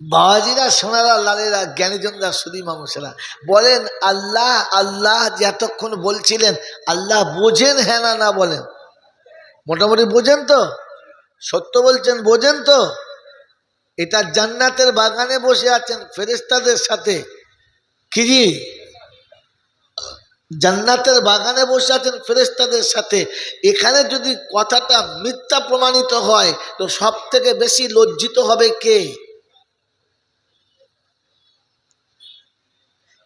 বাবাজিরা সোনারা, লালেরা, জ্ঞানীজনরা, সুদী মানুষেরা। বলেন, আল্লাহ আল্লাহ যে এতক্ষণ বলছিলেন, আল্লাহ বোঝেন হ্যাঁ না না বলেন। মোটামুটি বোঝেন তো? সত্য বলছেন, বোঝেন তো? এটা জান্নাতের বাগানে বসে আছেন ফেরেস্তাদের সাথে। কি জি? জান্নাতের বাগানে বসে আছেন ফেরেস্তাদের সাথে। এখানে যদি কথাটা মিথ্যা প্রমাণিত হয়, তো সব থেকে বেশি লজ্জিত হবে কে?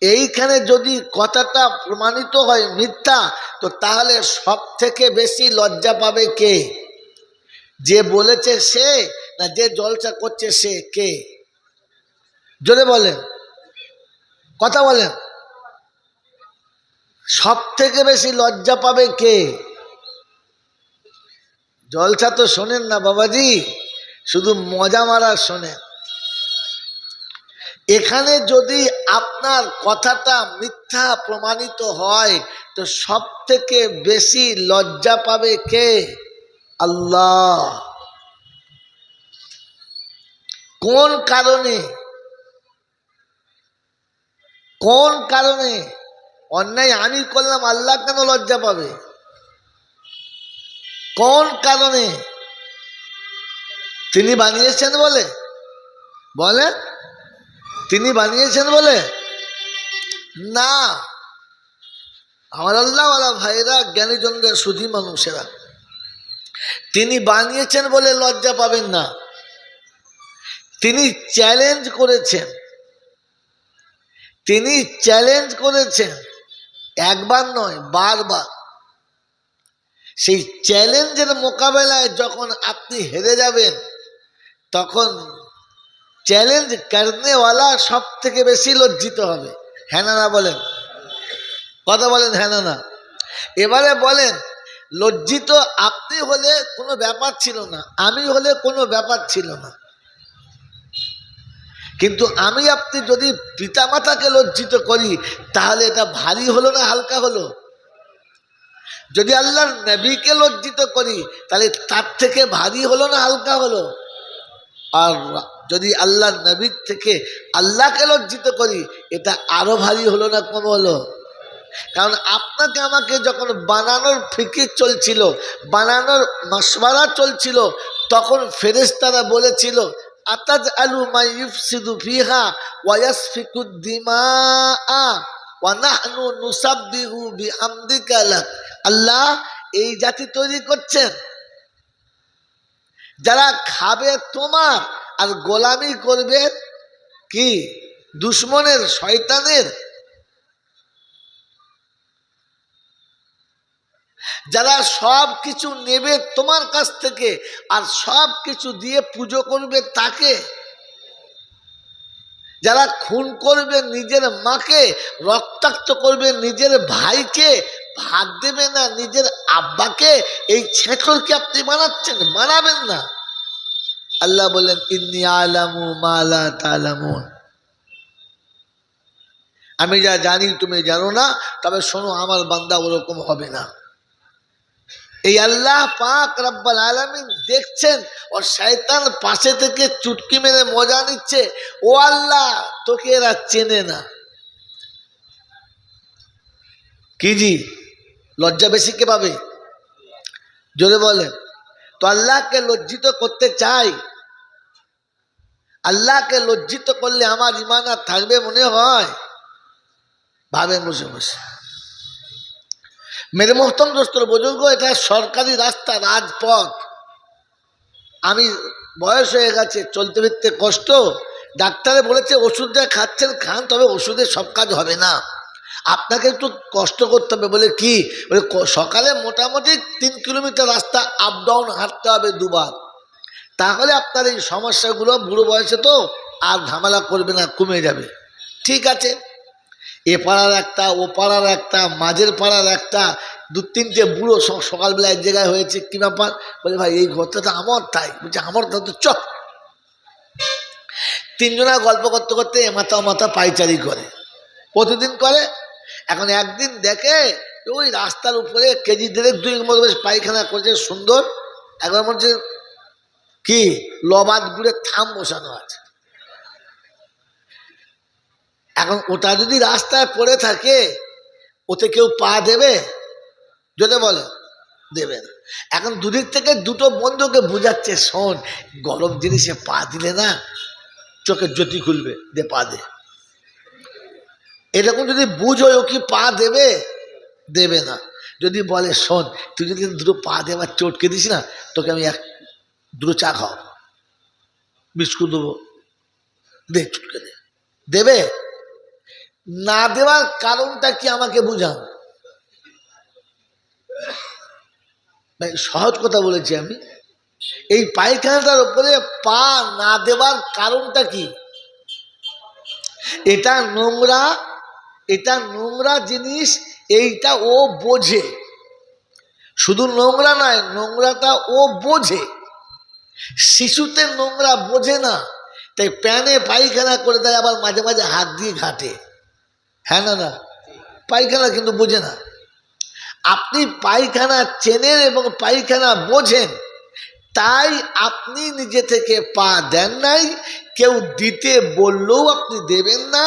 এইখানে যদি কথাটা প্রমাণিত হয় মিথ্যা, তো তাহলে সব থেকে বেশি লজ্জা পাবে কে? যে বলেছে সে না যে জলসা করছে সে কে? জোরে বলেন। কথা বলেন। সব থেকে বেশি লজ্জা পাবে কে? জলসা তো শোনেন না বাবাজি, শুধু মজা মারা শোনেন। এখানে যদি আপনার কথাটা মিথ্যা প্রমাণিত হয়, তো সব থেকে বেশি লজ্জা পাবে কে? আল্লাহ। কোন কারণে? কোন কারণে? অন্যায় আমি করলাম, আল্লাহ কেন লজ্জা পাবে? কোন কারণে? তিনি বানিয়েছেন বলে। বলে তিনি বানিয়েছেন বলে? না। আমার আল্লাহওয়ালা ভাইরা জ্ঞানীজনদের সুধী মানুষেরা। তিনি বানিয়েছেন বলে লজ্জা পাবেন না। তিনি চ্যালেঞ্জ করেছেন। তিনি চ্যালেঞ্জ করেছেন। একবার নয়, বারবার। সেই চ্যালেঞ্জের মোকাবেলায় যখন আপনি হেরে যাবেন, তখন চ্যালেঞ্জ করনেওয়ালা সব থেকে বেশি লজ্জিত হবে। হ্যাঁ না না বলেন। কথা বলেন হ্যাঁ না না এবারে বলেন, লজ্জিত আপনি হলে কোনো ব্যাপার ছিল না, আমি হলে কোনো ব্যাপার ছিল না। কিন্তু আমি আপনি যদি পিতামাতাকে লজ্জিত করি, তাহলে এটা ভারী হলো না হালকা হলো? যদি আল্লাহর নবীকে লজ্জিত করি, তাহলে তার থেকে ভারী হলো না হালকা হলো? আর যদি আল্লাহর নবীর থেকে আল্লাহকে লজ্জিত করি, এটা আরও ভারী হলো না কম হলো? কারণ আপনাকে আমাকে যখন বানানোর ফিকির চলছিল, বানানোর মশওয়ারা চলছিল, তখন ফেরেশতারা বলেছিল আতাজ আলু ফিহা ওয়াসফিকুদ্দিমা ওয়ানাহনু নুসাব্বিহু বিহামদিকা লাক। আল্লাহ এই জাতি তৈরি করছেন। যারা খাবে তোমার আর গোলামি করবে কি? দুশ্মনের, শয়তানের? যারা সব কিছু নেবে তোমার কাছ থেকে আর সব কিছু দিয়ে পুজো করবে তাকে? যারা খুন করবে নিজের মাকে, রক্তাক্ত করবে নিজের ভাইকে ভাত দেবে না নিজের আব্বাকে, এই ছেঁকড়কে আপনি বানাচ্ছেন বানাবেন না। আল্লাহ বলেন ইন্নি আলামু মালা তালামুন। আমি যা জানি তুমি জানো না, তবে শোনো, আমার বান্দা ওরকম হবে না। এই আল্লাহ পাক রব্বাল আলমিন দেখছেন, ও শয়তান পাশে থেকে চুটকি মেরে মজা নিচ্ছে। ও আল্লাহ, তোকে এরা চেনে না। কি জি? লজ্জা বেশি কে পাবে? জোরে বলেন। তো আল্লাহকে লজ্জিত করতে চাই আল্লাহকে লজ্জিত করলে আমার ইমান আর থাকবে মনে হয়? ভাবে বসে বসে। মেরে মোহতম দোস্তর বুজুর্গ, এটা সরকারি রাস্তা, রাজপথ। আমি বয়স হয়ে গেছে, চলতে ফিরতে কষ্ট। ডাক্তারে বলেছে ওষুধটা খাচ্ছেন, খান, তবে ওষুধের সব কাজ হবে না। আপনাকে একটু কষ্ট করতে হবে বলে কি? বলে সকালে মোটামুটি তিন কিলোমিটার রাস্তা আপ ডাউন হাঁটতে হবে দুবার। তাহলে আপনার এই সমস্যাগুলো বুড়ো বয়সে তো আর ঝামেলা করবে না, কমে যাবে। ঠিক আছে? এ পাড়ার একটা, ও পাড়ার একটা, মাঝের পাড়ার একটা, দু তিনটে বুড়ো সকালবেলা এক জায়গায় হয়েছে, কি ব্যাপার? বলে, ভাই, এই ঘরটা তো আমার তাই। বলছে, আমার তো চ তিনজনা গল্প করতে করতে এ মাথা মাথা পাইচারি করে। প্রতিদিন করে? এখন একদিন দেখে ওই রাস্তার উপরে কেজি দেড়েক দুই মতো বেশ পায়খানা করছে, সুন্দর। একবার মনে হচ্ছে কি? লবাদ গুড়ে থাম বসানো আছে। এখন ওটা যদি রাস্তায় পড়ে থাকে, ওতে কেউ পা দেবে? যদি বলে, দেবে না। এখন দুদিক থেকে দুটো বন্ধুকে বোঝাচ্ছে, শোন, গরম জিনিসে পা দিলে না, চোখের জ্যোতি খুলবে, দে পা দে। এরকম যদি বুঝো ও কি পা দেবে? দেবে না। যদি বলে, শোন, তুই যদি দুটো পা দেবার চটকে দিস না, তোকে আমি এক দুটো চা খাও। বিস্কুট দেবো। দে চটকে দে। দেবে? না দেওয়ার কারণটা কি আমাকে বুঝান? ভাই, সহজ কথা বলেছি আমি। এই পায়খানাটার উপরে পা না দেওয়ার কারণটা কি? এটা নোংরা এটা নোংরা জিনিস, এইটা ও বোঝে। শুধু নোংরা নয়, নোংরাটা ও বোঝে। শিশুতে নোংরা বোঝে না, তাই প্যানে পায়খানা করে দেয়, আবার মাঝে মাঝে হাত দিয়ে ঘাটে। হ্যাঁ না না? পায়খানা কিন্তু বোঝে না। আপনি পায়খানা চেনেন এবং পায়খানা বোঝেন, তাই আপনি নিজে থেকে পা দেন নাই, কেউ দিতে বললেও আপনি দেবেন না,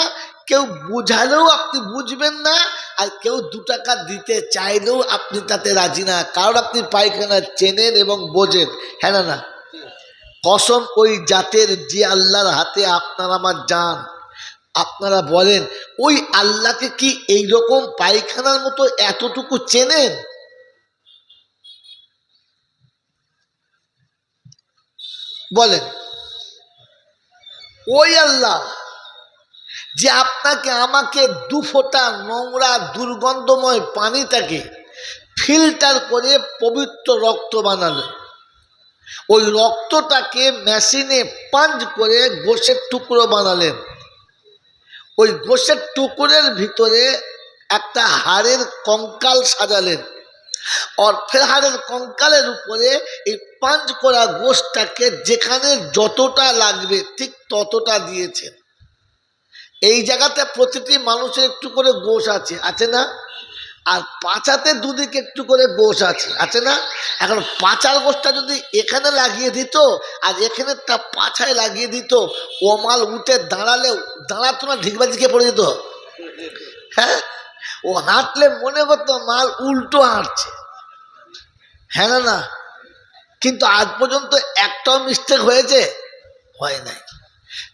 কেউ বুঝালেও আপনি বুঝবেন না, আর কেউ দু টাকা দিতে চাইলেও আপনি তাতে রাজি না। কারণ আপনি পায়খানা চেনেন এবং বোঝেন হ্যাঁ না না? কসম ওই জাতের যে আল্লাহর হাতে আপনার আমার যান আপনারা বলেন, ওই আল্লাহকে কি এই রকম পায়খানার মতো এতটুকু চেনেন? বলেন, ওই আল্লাহ যে আপনাকে, আমাকে দু ফোঁটা নোংরা, দুর্গন্ধময় পানিটাকে ফিল্টার করে পবিত্র রক্ত বানালেন। ওই রক্তটাকে মেশিনে পাঞ্জ করে গোষের টুকরো বানালেন। ওই গোষের টুকরের ভিতরে একটা হাড়ের কঙ্কাল সাজালেন। অর্থের হাড়ের কঙ্কালের উপরে এই পাঞ্চ করা গোশটাকে যেখানে যতটা লাগবে ঠিক ততটা দিয়েছেন। এই জায়গাতে প্রতিটি মানুষের একটু করে গোশ আছে আছে না? আর পাঁচাতে দুদিকে একটু করে গোশ আছে আছে না? এখন পাচার গোশটা যদি এখানে লাগিয়ে দিত, আর এখানে তা পাছায় লাগিয়ে দিত ও মাল উঠে দাঁড়ালে, দাঁড়াতো না ঢিকবা দিকে পড়ে যেত। হ্যাঁ? ও হাঁটলে মনে করতো মাল উল্টো হাঁটছে। হ্যাঁ না না? কিন্তু আজ পর্যন্ত একটাও মিস্টেক হয়েছে? হয় নাই।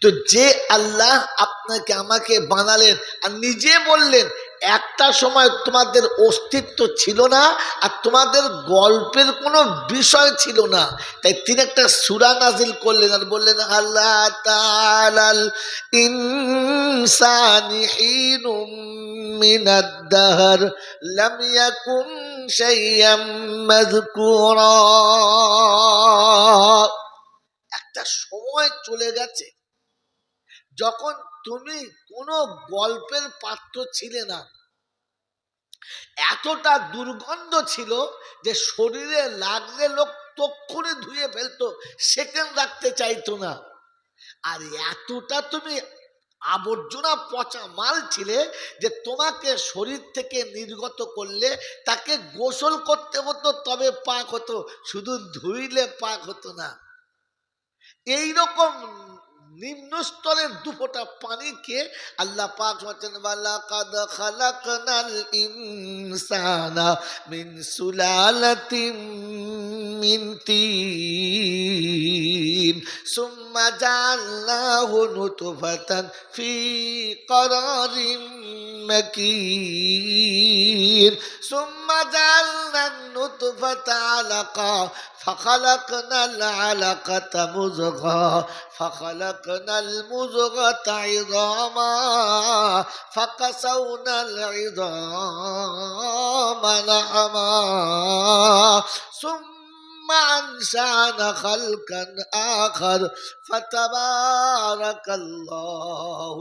তো যে আল্লাহ আপনাকে আমাকে বানালেন আর নিজে বললেন একটা সময় তোমাদের অস্তিত্ব ছিল না আর তোমাদের গল্পের কোনো বিষয় ছিল না। তাই তিনি একটা সুরা নাজিল করলেন আর বললেন, আল্লাহ তালাল ইনসানি মিনাদ্দাহর লাম ইয়াকুন শাইয়াম একটা সময় চলে গেছে। যখন তুমি কোনো গল্পের পাত্র ছিলে না। এতটা দুর্গন্ধ ছিল যে শরীরে লাগলে লোক তক্ষণে ধুয়ে ফেলতো সেকেন্ড রাখতে চাইতো না। আর এতটা তুমি আবর্জনা পচা মাল ছিলে যে তোমাকে শরীর থেকে নির্গত করলে তাকে গোসল করতে হতো, তবে পাক হতো, শুধু ধুইলে পাক হতো না। এই রকম নিম্ন স্তরের দুপোটা পানিকে আল্লাহ পাক বলছেন বালা কাদ খালাকনাল ইনসানা মিন সুলালাতিম মিন তিন, সুম্মা জাআলনাহু নুতফাতান ফি করারিম مكين ثم جعلنا النطفة علقة فخلقنا العلقة مزغة فخلقنا المزغة عظاما فكسونا العظام لحما ثم أنشأنا خلقا آخر فتبارك الله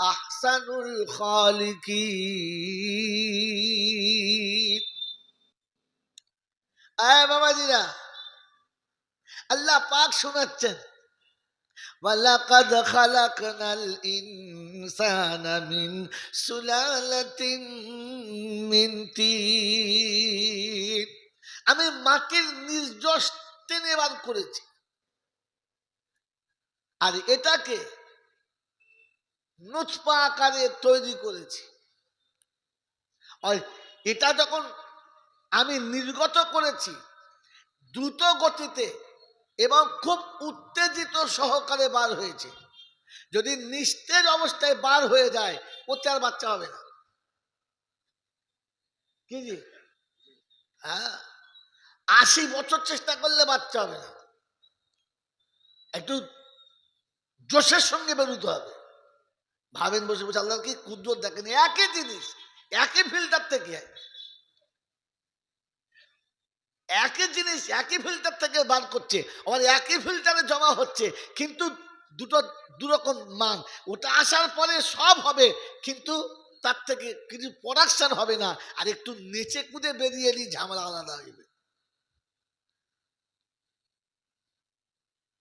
أحسن الخالقين আয় বাবাজিরা আল্লাহ পাক শোনাচ্ছেন ولقد خلقنا الإنسان من سلالة من طين আমি মাটির নির্যশ টেনে বার করেছি। আর এটাকে নুৎপা আকারে তৈরি করেছি। এটা যখন আমি নির্গত করেছি, দ্রুত গতিতে এবং খুব উত্তেজিত সহকারে বার হয়েছে। যদি নিস্তেজ অবস্থায় বার হয়ে যায়, ওতে আর বাচ্চা হবে না। কি জি হ্যাঁ। আশি বছর চেষ্টা করলে বাচ্চা হবে না। একটু জোশের সঙ্গে বেরোতে হবে। ভাবেন বসে বসে, আল্লাহ কি কুদরত দেখেন? একই জিনিস, একই ফিল্টার থেকে। একই জিনিস, একই ফিল্টার থেকে বার করছে। আবার একই ফিল্টারে জমা হচ্ছে, কিন্তু দুটো দুরকম মান। ওটা আসার পরে সব হবে, কিন্তু তার থেকে কিছু প্রোডাকশন হবে না। আর একটু নেচে কুদে বেরিয়ে এলি, ঝামেলা আলাদা হইবে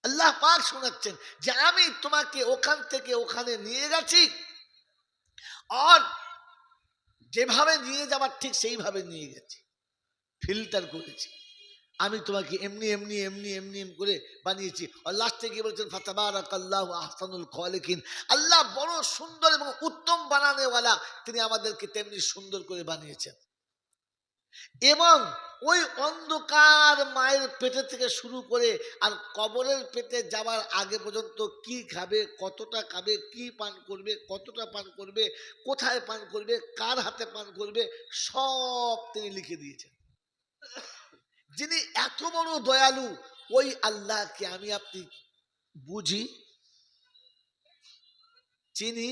আল্লাহ পাক শোনাচ্ছেন যে আমি তোমাকে ওখান থেকে ওখানে নিয়ে গেছি। আর যেভাবে নিয়ে যাবার ঠিক সেইভাবে নিয়ে গেছি। ফিল্টার করেছি। আমি তোমাকে এমনি এমনি এমনি এমনি এমনি করে বানিয়েছি। আর লাস্টে গিয়ে বলছেন ফাতাবারাক আল্লাহ আহসানুল খালিকিন। আল্লাহ বড় সুন্দর এবং উত্তম বানানেওয়ালা তিনি আমাদেরকে তেমনি সুন্দর করে বানিয়েছেন। এবং ওই অন্ধকার মায়ের পেটে থেকে শুরু করে আর কবরের পেটে যাওয়ার আগে পর্যন্ত কি খাবে, কতটা খাবে, কি পান করবে, কতটা পান করবে, কোথায় পান করবে, কার হাতে পান করবে, সব তিনি লিখে দিয়েছেন। যিনি এত বড় দয়ালু, ওই আল্লাহকে আমি আপনি বুঝি, চিনি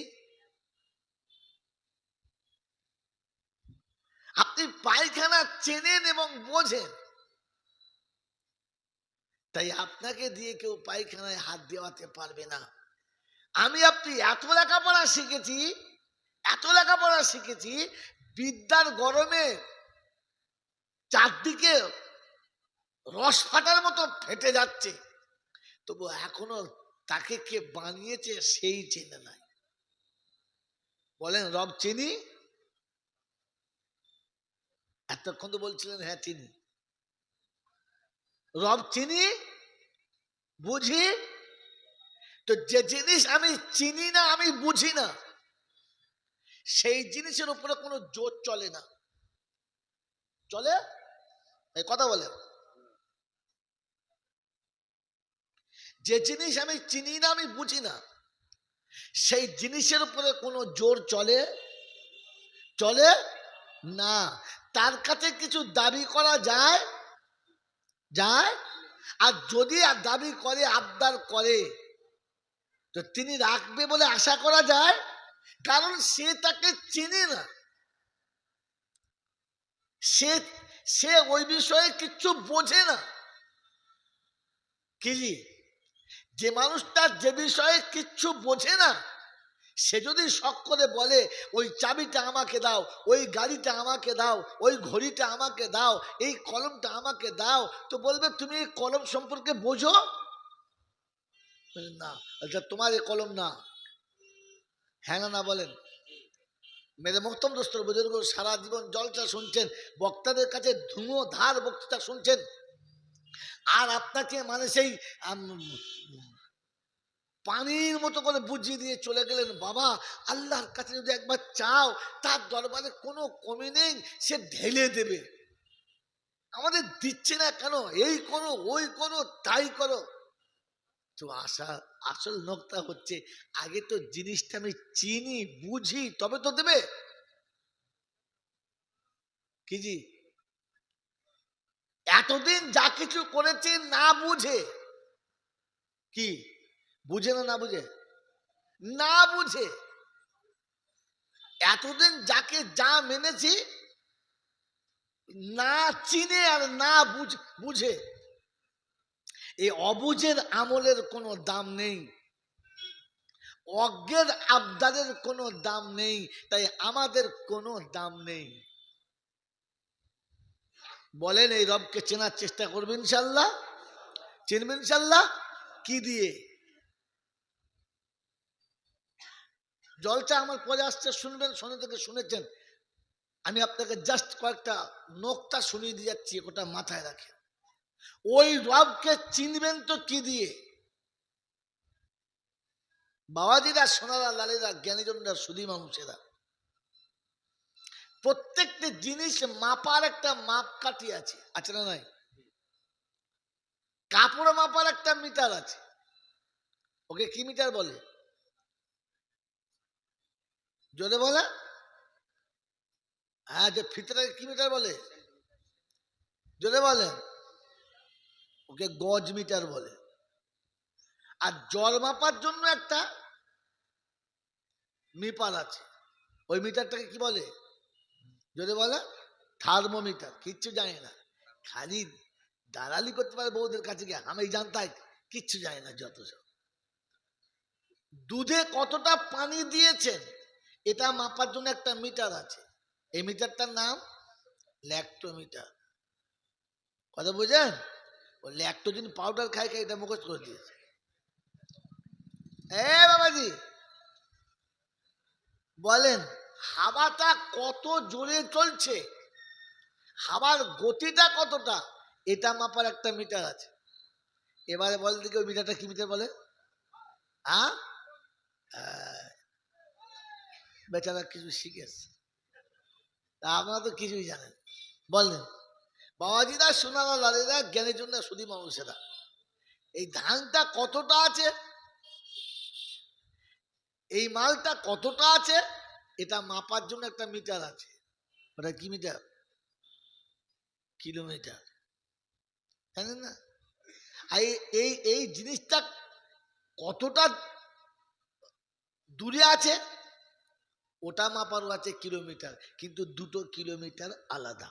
আপনি পায়খানা চেনেন এবং বোঝেন। তাই আপনাকে দিয়ে কেউ পায়খানায় হাত দেওয়াতে পারবে না। আমি আপনি এত লেখাপড়া শিখেছি, এত লেখাপড়া শিখেছি, বিদ্যার গরমে চারদিকে রস ফাটার মতো ফেটে যাচ্ছে। তবু এখনও তাকে কে বানিয়েছে সেই চেনে নাই। বলেন, রব চিনি? এতক্ষণ তো বলছিলেন হ্যাঁ চিনি। রব চিনি, বুঝি? তো যে জিনিস আমি চিনি না, আমি বুঝি না, সেই জিনিসের উপরে কোনো জোর চলে না। চলে? এই কথা বলেন। যে জিনিস আমি চিনি না, আমি বুঝি না, সেই জিনিসের উপরে কোনো জোর চলে? চলে? না। তার কাছে কিছু দাবি করা যায়? যায়? আর যদি আর দাবি করে, আবদার করে, তো তিনি রাখবে বলে আশা করা যায়? কারণ সে তাকে চেনে না। সে সে ওই বিষয়ে কিচ্ছু বোঝে না। কি? যে মানুষটা যে বিষয়ে কিচ্ছু বোঝে না সে যদি শখ করে বলে, ওই চাবিটা আমাকে দাও, ওই গাড়িটা আমাকে দাও, ওই ঘড়িটা আমাকে দাও, এই কলমটা আমাকে দাও, তো বলবে, তুমি এই কলম সম্পর্কে বোঝো? না। আচ্ছা তোমার এই কলম না। হ্যাঁ না বলেন। মেরে মোহতম দোস্তর বুজুর্গ সারা জীবন জলটা শুনছেন, বক্তাদের কাছে ধুমো ধার বক্তৃতা শুনছেন। আর আপনাকে মানে সেই পানির মতো করে বুঝিয়ে দিয়ে চলে গেলেন, বাবা, আল্লাহর কাছে যদি একবার চাও, তার দরবারে কোনো কমি নেই, সে ঢেলে দেবে। আমাদের দিচ্ছে না কেন? এই করো, ওই করো, তাই করো। তো আশা, আসল নোকতা হচ্ছে, আগে তো জিনিসটা আমি চিনি, বুঝি, তবে তো দেবে। কি জি? এতদিন যা কিছু করেছে না বুঝে, কি? বুঝে না না বুঝে? না বুঝে। এতদিন যাকে যা মেনেছি, না চিনে আর না বুঝ এই অবুঝের আমলের কোনো দাম নেই। অজ্ঞের আবদারের কোনো দাম নেই। তাই আমাদের কোনো দাম নেই। বলেন এই রবকে চেনার চেষ্টা করবেন ইনশাল্লাহ? চিনবেন ইনশাল্লাহ? কি দিয়ে? জলচা আমার পরে আসছে, শুনবেন শোনে থেকে শুনেছেন। আমি আপনাকে জাস্ট কয়েকটা নোকটা শুনিয়ে দিয়ে যাচ্ছি, ওটা মাথায় রাখেন। ওই রবকে চিনবেন তো কি দিয়ে? বাবাজিরা, সোনারা, লালেরা, জ্ঞানীজনরা সুদী মানুষেরা, প্রত্যেকটি জিনিস মাপার একটা মাপ কাঠি আছে আছে না নাই? কাপড় মাপার একটা মিটার আছে। ওকে কি মিটার বলে? জোরে বলে। হ্যাঁ যে ফিতরাকে কি মিটার বলে? জোরে বলে। ওকে গজ মিটার বলে। আর জল মাপার জন্য একটা মিপার আছে। ওই মিটারটাকে কি বলে? যদি বলে। থার্মোমিটার, কিচ্ছু জানে না। খালি দালালি করতে পারে বউদের কাছে গিয়ে। আমি জানতাই, কিচ্ছু জানি না যত সব। দুধে কতটা পানি দিয়েছেন? এটা মাপার জন্য একটা মিটার আছে। এই মিটারটার নাম ল্যাক্টোমিটার। কথা বুঝেন ও ল্যাক্টোজিন পাউডার খাই খাই এটা মুখস্থ করে দিয়েছে। এ বাবাজি! বলেন, হাওয়াটা কত জোরে চলছে? হাওয়ার গতিটা কতটা? এটা মাপার একটা মিটার আছে। এবারে বল দিকে ওই মিটারটা কি মিটার বলে? হ্যাঁ বেচারা কিছু শিখেছে। তা আপনারা তো কিছুই জানেন। বললেন বাবাজিরা সোনারা লালেরা জ্ঞানের জন্য শুধু মানুষেরা, এই ধানটা কতটা আছে? এই মালটা কতটা আছে? এটা মাপার জন্য একটা মিটার আছে। ওটা কি মিটার? কিলোমিটার। জানেন না? এই এই জিনিসটা কতটা দূরে আছে? ওটা মাপারও আছে কিলোমিটার, কিন্তু দুটো কিলোমিটার আলাদা।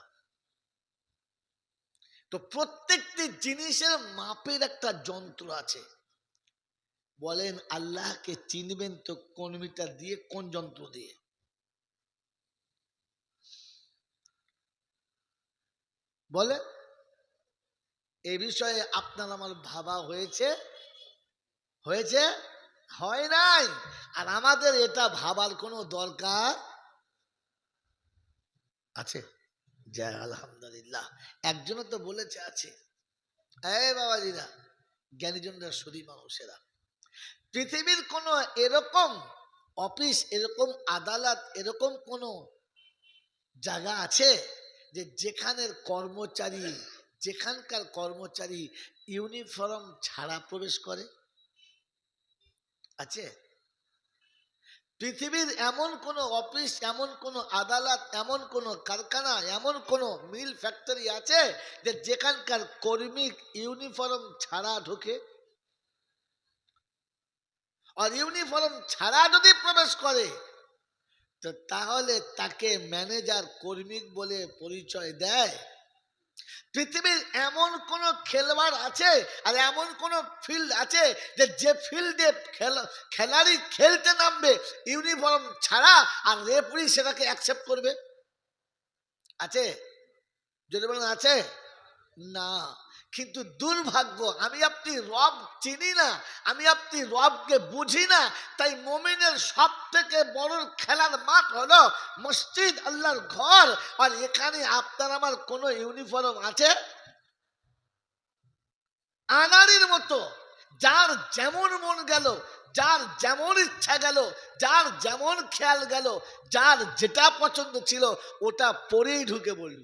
তো প্রত্যেকটি জিনিসের মাপের একটা যন্ত্র আছে। বলেন, আল্লাহকে চিনবেন তো কোন মিটার দিয়ে, কোন যন্ত্র দিয়ে? বলে এ বিষয়ে আপনার আমার ভাবা হয়েছে হয়েছে? হয় নাই? আর আমাদের এটা ভাবার কোনো দরকার? আছে? জয় আলহামদুলিল্লাহ। একজনও তো বলেছে, আছে। এই বাবাজিরা, জ্ঞানীজনরা, সদী মানুষেরা। পৃথিবীর কোনো এরকম অফিস, এরকম আদালত, এরকম কোনো জায়গা আছে যে যেখানের কর্মচারী, যেখানকার কর্মচারী ইউনিফর্ম ছাড়া প্রবেশ করে? আছে? পৃথিবীর এমন কোনো অফিস, এমন কোনো আদালত, এমন কোনো কারখানা, এমন কোনো মিল ফ্যাক্টরি আছে যে যেখানকার কর্মী ইউনিফর্ম ছাড়া ঢোকে? আর ইউনিফর্ম ছাড়া যদি প্রবেশ করে, তো তাহলে তাকে ম্যানেজার কর্মী বলে পরিচয় দেয়। পৃথিবীর এমন কোন খেলোয়াড় আছে আর এমন কোন ফিল্ড আছে যে যে ফিল্ডে খেলাড়ি খেলতে নামবে ইউনিফর্ম ছাড়া আর রেফারি সেটাকে অ্যাকসেপ্ট করবে? আছে? যদি বলেন আছে? না। কিন্তু দুর্ভাগ্য, আমি আপনি রব চিনি না, আমি আপনি রবকে বুঝি না, তাই মমিনের সব থেকে বড় খেলার মাঠ হলো মসজিদ, আল্লাহর ঘর। আর এখানে আপনার আমার কোনো ইউনিফর্ম আছে? আনারির মতো, যার যেমন মন গেল, যার যেমন ইচ্ছা গেল, যার যেমন খেয়াল গেল, যার যেটা পছন্দ ছিল, ওটা পরেই ঢুকে পড়ল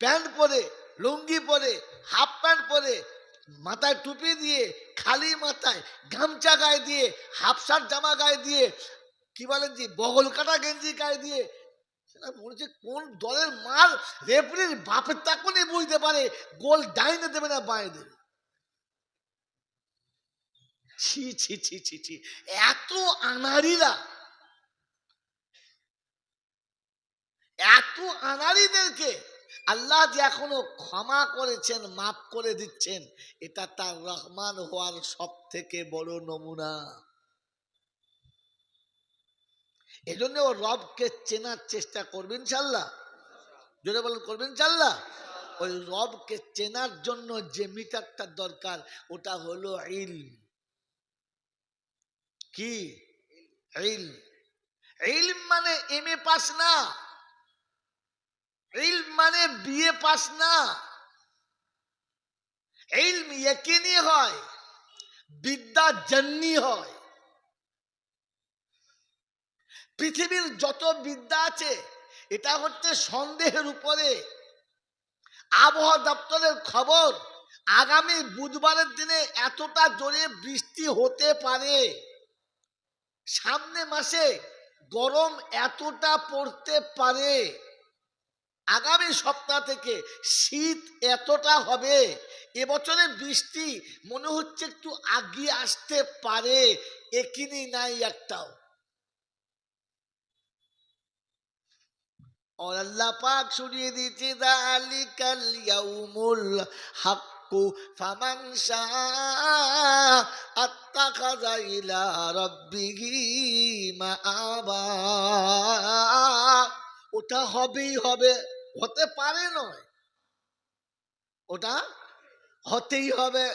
প্যান্ট পরে লুঙ্গি পরে হাফ প্যান্ট পরে, মাথায় টুপি দিয়ে, খালি মাথায়, গামছা গায়ে দিয়ে হাফ শার্ট জামা গায়ে দিয়ে, কি বলেন যে বগল কাটা, গেঞ্জি গায়ে দিয়ে, সেটা কোন দলের মাল রেফারির বাপের তাকুনি বুঝতে পারে, গোল ডাইনে দেবে না বাঁয়ে দেবে। ছি ছি ছি ছি ছি, এত আনারিরা এত আনারিদেরকে আল্লাহ যে এখনও ক্ষমা করেছেন, মাফ করে দিচ্ছেন, এটা তার রহমান হওয়ার সব থেকে বড় নমুনা। এজন্য ও রবকে চেনার চেষ্টা করবেন চাল্লা জোরে বলেন করবেন চাল্লা ওই রবকে চেনার জন্য যে মিটারটা দরকার, ওটা হলো ইল। কি? ইল। ইলম মানে এম এ পাস না। ইলম মানে বিয়ে পাস না। ইলম ইয়কিনি হয়, বিদ্যা জন্যি হয়। পৃথিবীর যত বিদ্যা আছে, এটা হচ্ছে সন্দেহের উপরে। আবহাওয়া দপ্তরের খবর, আগামী বুধবারের দিনে এতটা জোরে বৃষ্টি হতে পারে। সামনে মাসে গরম এতটা পড়তে পারে। আগামী সপ্তাহ থেকে শীত এতটা হবে, এবছরে বৃষ্টি মনে হচ্ছে একটু আগিয়ে আসতে পারে একিনি নাই একটাও। আর আল্লাহ পাক শুনিয়ে দিয়েছে, দালিকাল ইয়াউমুল হাক ফামান আত্মাখাজা ইলা মা আবা ওটা হবেই হবে। হতে পারে নয়। ওটা হতেই হবে।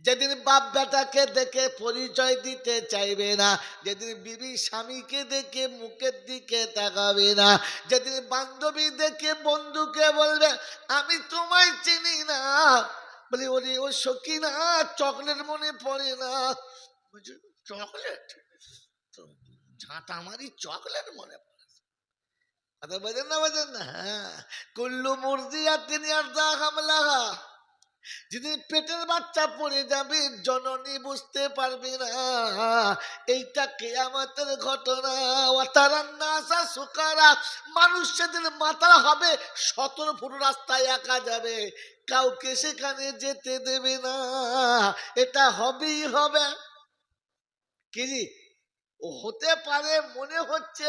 যেদিন বাপ বেটাকে দেখে পরিচয় দিতে চাইবে না, যেদিন বিবি স্বামীকে দেখে মুখের দিকে তাকাবে না, যেদিন বান্ধবী দেখে বন্ধুকে বলবে, আমি তোমায় চিনি না। বলি, ওরে, ও সখী না, চকলেট মনে পড়ে না। চকলেট? ঝাঁটা আমারই চকলেট মনে পড়ে কথা বোঝেন না বোঝেন না হ্যাঁ কুল্লু মুরদি আর তিনি আর দা হামলা যেদিন পেটের বাচ্চা পড়ে যাবে জননী বুঝতে পারবে না এইটা কেয়ামতের ঘটনা ওয়াতারান্নাসা সুকারা মানুষ সেদিন মাথা হবে সতর ফুট রাস্তায় একা যাবে কাউকে সেখানে যেতে দেবে না এটা হবেই হবে কি ও হতে পারে মনে হচ্ছে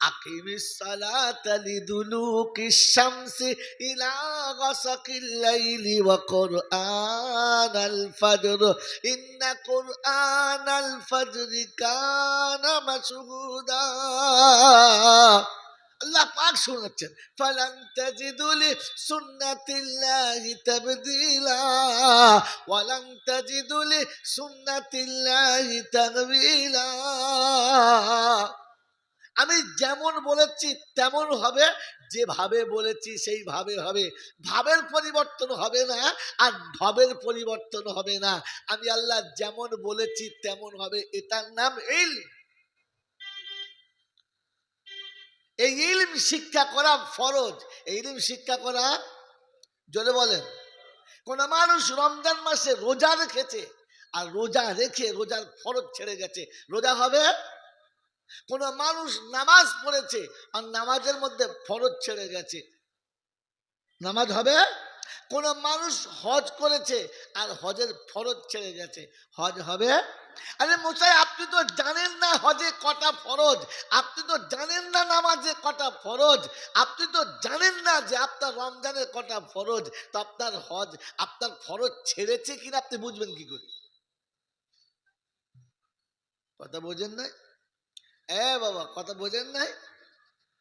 আকিমিস সালাতা লিদুলুকিশ শামসি ইলা গাসাকিল লাইলি ওয়া কুরআনাল ফজর ইন্না কুরআনাল ফজর কানা মাশহুদা আল্লাহ পাক শোনাচ্ছেন ফালান তাজিদুলি সুন্নাতিল্লাহি তাবদিলা, ওয়ালান তাজিদুলি সুন্নাতিল্লাহি তাগবিলা আমি যেমন বলেছি, তেমন হবে। যেভাবে বলেছি, সেইভাবে হবে। ভাবের পরিবর্তন হবে না আর ভাবের পরিবর্তন হবে না। আমি আল্লাহ যেমন বলেছি, তেমন হবে। এটার নাম ইলম। এই ইলম শিক্ষা করা ফরজ। এই ইলম শিক্ষা করা, জোরে বলেন। কোন মানুষ রমজান মাসে রোজা রেখেছে, আর রোজা রেখে রোজার ফরজ ছেড়ে গেছে। রোজা হবে কোন মানুষ নামাজ পড়েছে আর নামাজের মধ্যে ফরজ ছেড়ে গেছে। নামাজ হবে? কোন মানুষ হজ করেছে আর হজের ফরজ ছেড়ে গেছে। হজ হবে? আরে মশাই, আপনি তো জানেন না হজে কটা ফরজ। আপনি তো জানেন না নামাজে কটা ফরজ। আপনি তো জানেন না যে আপনার রমজানের কটা ফরজ। তো আপনার হজ, আপনার ফরজ ছেড়েছে কিনা আপনি বুঝবেন কি করে? কথা বোঝেন নাই? বাবা, কথা বোঝেন নাই?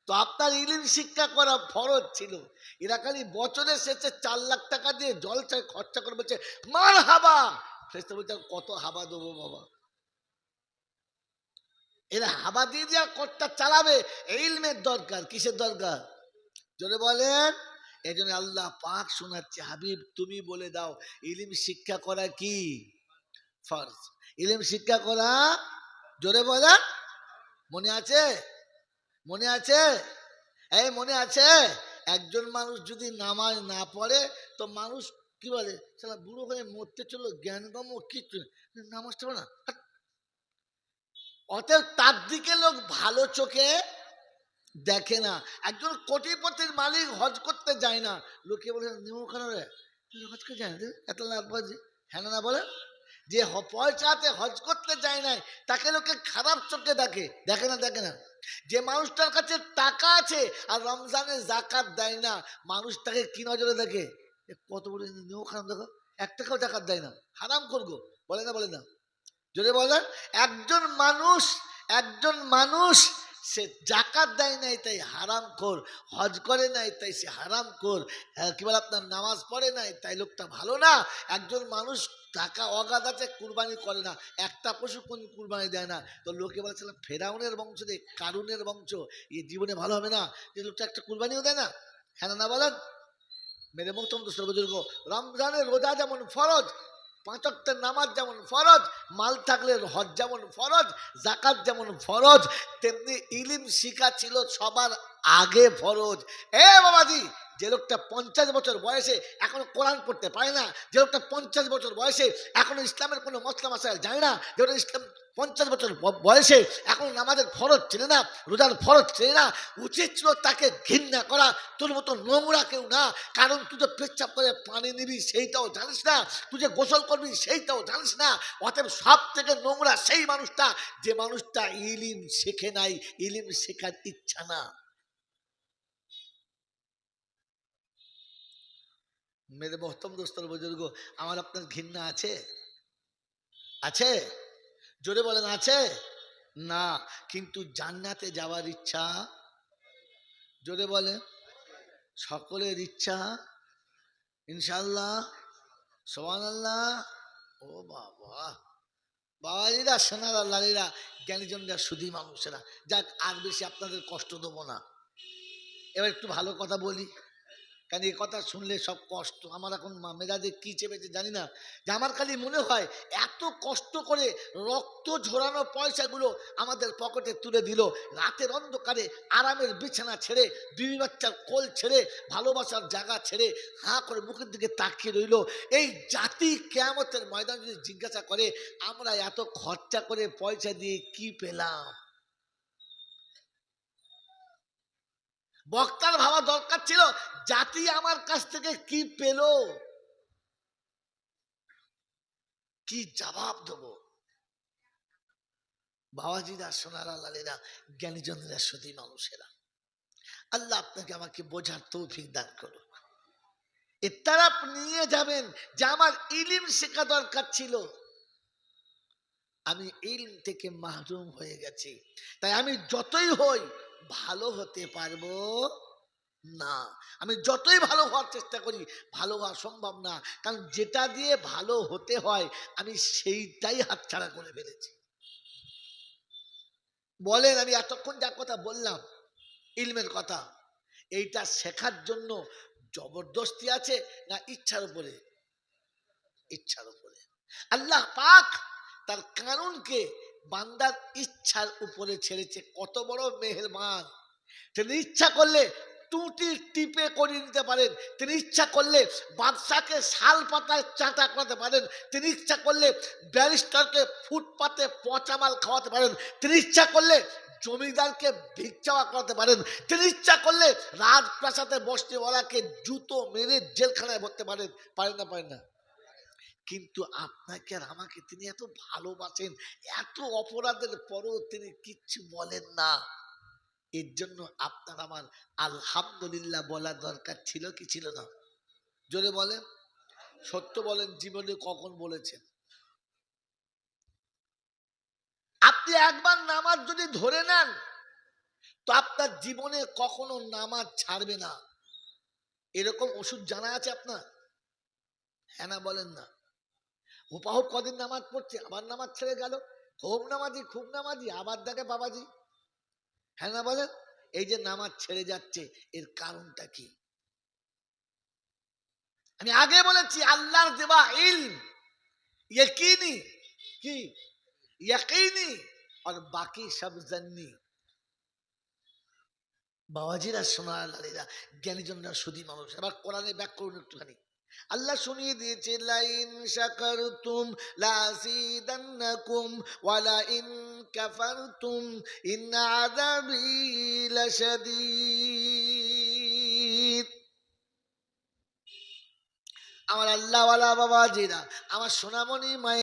তো আপনার ইলিম শিক্ষা করা ফরজ ছিল। এরা খালি বছরের শেষে চার লাখ টাকা দিয়ে জলসায় খরচা করে বলছে মার হাবা! ফেসতে বলছে, কত হাবা দেবো বাবা? এরা হাবা দিয়ে দিয়ে কটটা চালাবে ইলমের দরকার, কিসের দরকার? জোরে বলেন। এই জন্য আল্লাহ পাক শোনাচ্ছে, হাবিব, তুমি বলে দাও, ইলিম শিক্ষা করা কি? ফরজ। ইলিম শিক্ষা করা, জোরে বলেন। মনে আছে? মনে আছে? এই মনে আছে? একজন মানুষ যদি নামাজ না পড়ে, তো মানুষ কি বলে? বুড়ো হয়ে মরতে চলো জ্ঞানগম কিচ্ছু নেই। নামাজটা পড়ে না। অতএব তার দিকে লোক ভালো চোখে দেখে না। একজন কোটিপতির মালিক হজ করতে যায় না। লোকে বলে নিমু কেন রে, তুই হজ করতে যায় না এত লাভ হ্যাঁ না বলে? যে পয়সাতে হজ করতে যায় না তাকে লোকে খারাপ চোখে দেখে। দেখে না দেখে না। যে মানুষটার কাছে টাকা আছে আর রমজানে জাকাত দেয় না, মানুষ তাকে কি নজরে দেখে? কত বড় নিয়েও খারাপ দেখো, এক টাকাও জাকাত দেয় না। হারাম করব বলে না বলে না। যদি বলেন, একজন মানুষ একজন মানুষ সে জাকাত দেয় নাই, তাই হারাম কর হজ করে নাই, তাই সে হারাম কর কি বলে আপনার, নামাজ পড়ে নাই, তাই লোকটা ভালো না? একজন মানুষ টাকা অগাধ আছে, কুরবানি করে না। একটা পশু কোন কুরবানি দেয় না? তো লোকে বলেছিলাম ফেরাউনের বংশ রে, কারুনের বংশ। এই জীবনে ভালো হবে না। যে লোকটা একটা কুরবানিও দেয় না। হ্যাঁ না বলেন? মেরে মোহতম তো সর্বজুর্গ রমজানের রোজা যেমন ফরজ পাঁচক্তের নামাজ যেমন ফরজ, মাল থাকলে হজ যেমন ফরজ জাকাত যেমন ফরজ, তেমনি ইলিম শিখা ছিল সবার আগে ফরজ। এ বাবাজি যে লোকটা পঞ্চাশ বছর বয়সে এখনও কোরআন পড়তে পারে না, যে লোকটা পঞ্চাশ বছর বয়সে এখনও ইসলামের কোনো মশলা মশাইল জানে না, যে ইসলাম পঞ্চাশ বছর বয়সে এখন নামাজের ফরজ চেনে না, রোজার ফরজ চেনে না, উচিত ছিল তাকে ঘৃণা করা, তোর মতো নোংরা কেউ না, কারণ তুই তো পেচ্ছাপ করে পানি নিবি সেইটাও জানিস না, তুই যে গোসল করবি সেইটাও জানিস না, অতএব সব থেকে নোংরা সেই মানুষটা, যে মানুষটা ইলিম শেখে নাই, ইলিম শেখার ইচ্ছা না। মেরে মহতম দোস্তর বুজুর্গ, আমার আপনার ঘৃণা আছে? আছে? জোরে বলেন, আছে? না, কিন্তু জান্নাতে যাওয়ার ইচ্ছা? জোরে বলে সকলের ইচ্ছা? ইনশাল্লাহ সোহান আল্লাহ ও বাবা! বাবাজিরা সোনারা লালিরা জ্ঞানীজনরা, সুধী মানুষেরা, যাক, আর বেশি আপনাদের কষ্ট দেবো না। এবার একটু ভালো কথা বলি। কারণ এই কথা শুনলে সব কষ্ট। আমার এখন মেজাজে কি চেপেছে জানি না। যে আমার খালি মনে হয় এত কষ্ট করে রক্ত ঝরানো পয়সাগুলো আমাদের পকেটে তুলে দিল। রাতের অন্ধকারে আরামের বিছানা ছেড়ে, দুই বাচ্চার কোল ছেড়ে, ভালোবাসার জায়গা ছেড়ে, হাঁ করে মুখের দিকে তাকিয়ে রইল। এই জাতি কেয়ামতের ময়দান যদি জিজ্ঞাসা করে, আমরা এত খরচা করে পয়সা দিয়ে কি পেলাম? বক্তার ভাবা দরকার ছিল, জাতি আমার কাছ থেকে কি পেল? কি জবাব দেব? বাবাজিরা, সোনারা, লালেরা, জ্ঞানীজনেরা, সতী মানুষেরা, আল্লাহ আপনাকে আমাকে বোঝার তৌফিক দান করুক। এ তারাপ নিয়ে যাবেন যে আমার ইলিম শেখা দরকার ছিল। আমি ইলম থেকে মাহরুম হয়ে গেছি। তাই আমি যতই হই ভালো হতে পারব না। আমি যতই ভালো হওয়ার চেষ্টা করি, ভালো হওয়া সম্ভব না। কারণ যেটা দিয়ে ভালো হতে হয়, আমি সেইটাই হাতছাড়া করে ফেলেছি। বলেন, আমি এতক্ষণ যা কথা বললাম, ইলমের কথা, এইটা শেখার জন্য জবরদস্তি আছে না ইচ্ছার উপরে? ইচ্ছার উপরে। আল্লাহ পাক তার কারণকে বান্দার ইচ্ছার উপরে ছেড়েছে। কত বড় মেহেরবান। তিনি ইচ্ছা করলে টুটি টিপে করিয়ে নিতে পারেন। তিনি ইচ্ছা করলে বাদশাকে শাল পাতায় চাটা করাতে পারেন। তিনি ইচ্ছা করলে ব্যারিস্টারকে ফুটপাতে পচা মাল খাওয়াতে পারেন। তিনি ইচ্ছা করলে জমিদারকে ভিক্ষাওয়া করাতে পারেন। তিনি ইচ্ছা করলে রাজপ্রাসাদে বসতেওয়ালাকে জুতো মেরে জেলখানায় ভরতে পারেন। পারেন না পারেন না। কিন্তু আপনাকে আর আমাকে তিনি এত ভালোবাসেন, এত অপরাধের পরও তিনি কিচ্ছু বলেন না। এর জন্য আপনার আমার আলহামদুলিল্লাহ বলা দরকার ছিল কি ছিল না? জোরে বলেন। সত্য বলেন, জীবনে কখন বলেছেন? আপনি একবার নামাজ যদি ধরে নেন, তো আপনার জীবনে কখনো নামাজ ছাড়বে না। এরকম ওষুধ জানা আছে আপনার? হ্যাঁ না বলেন না। হুপাহুপ কদিন নামাজ পড়ছে, আবার নামাজ ছেড়ে গেল। খুব নামাজি খুব নামাজি, আবার দেখে বাবাজি। হ্যাঁ না বলেন? এই যে নামাজ ছেড়ে যাচ্ছে, এর কারণটা কি? আমি আগে বলেছি, আল্লাহর দেওয়া ইলম। কি? বাকি সব জান্নি। বাবাজিরা, সোনার লালিরা, জ্ঞানীজনরা সুদী মানুষ। এবার কোরআনে ব্যাক করুন একটুখানি। আল্লাহ শুনিয়ে দিয়েছে, লাইন শাকারতুম ওয়ালা ইন কাফারতুম ইন আযাবি লাশাদীদ। আমার আল্লাহওয়ালা বাবাজিরা, আমার সোনামণি মায়ের